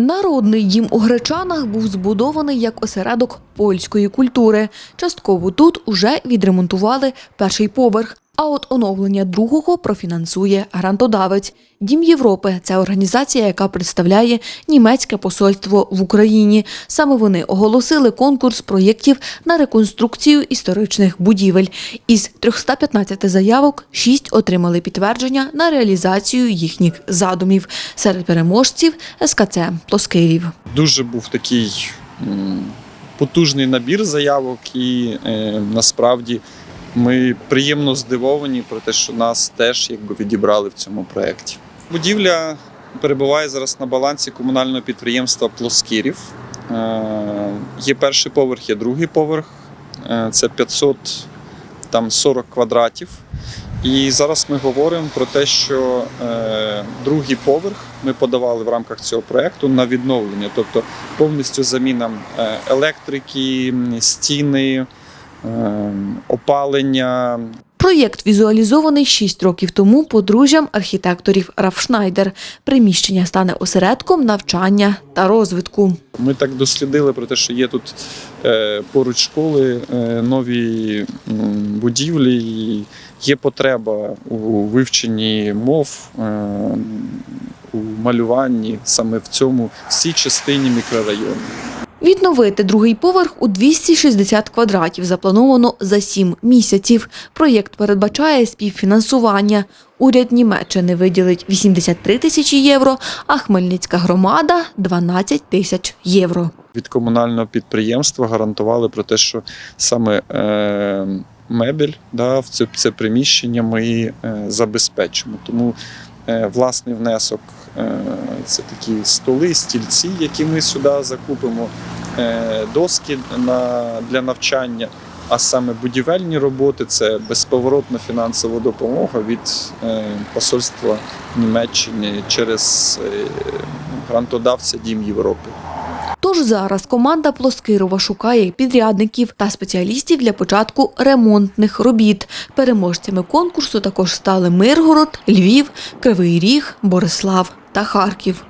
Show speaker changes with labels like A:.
A: Народний дім у Гречанах був збудований як осередок польської культури. Частково тут уже відремонтували перший поверх. А от оновлення другого профінансує грантодавець. Дім Європи це організація, яка представляє німецьке посольство в Україні. Саме вони оголосили конкурс проєктів на реконструкцію історичних будівель. Із 315 заявок 6 отримали підтвердження на реалізацію їхніх задумів. Серед переможців СКЦ Плоскирів.
B: дуже був такий потужний набір заявок, і е, насправді ми приємно здивовані про те, що нас теж якби відібрали в цьому проєкті. Будівля перебуває зараз на балансі комунального підприємства Плоскірів. Е, є перший поверх, є другий поверх. Е, це 540 квадратів. І зараз ми говоримо про те, що е, другий поверх ми подавали в рамках цього проекту на відновлення, тобто повністю заміна електрики, стіни, опалення,
A: Проєкт візуалізований 6 років тому подружжям архітекторів Рафшнайдер. Приміщення стане осередком навчання та розвитку.
B: Ми так дослідили про те, що є тут е, поруч школи е, нові будівлі, і є потреба у вивченні мов, е, у малюванні саме в цьому всій частині мікрорайону.
A: Відновити другий поверх у 260 квадратів заплановано за 7 місяців. Проєкт передбачає співфінансування. Уряд Німеччини виділить 83 тисячі євро, а Хмельницька громада 12 тисяч євро.
B: від комунального підприємства гарантували про те, що саме е, мебель да, в це, це приміщення ми е, забезпечимо. Тому е, власний внесок це такі столи, стільці, які ми сюди закупимо, доски на, для навчання. А саме будівельні роботи це безповоротна фінансова допомога від е, посольства Німеччини через е, грантодавця Дім Європи.
A: Тож зараз команда Плоскирова шукає підрядників та спеціалістів для початку ремонтних робіт. Переможцями конкурсу також стали Миргород, Львів, Кривий Ріг, Борислав та Харків.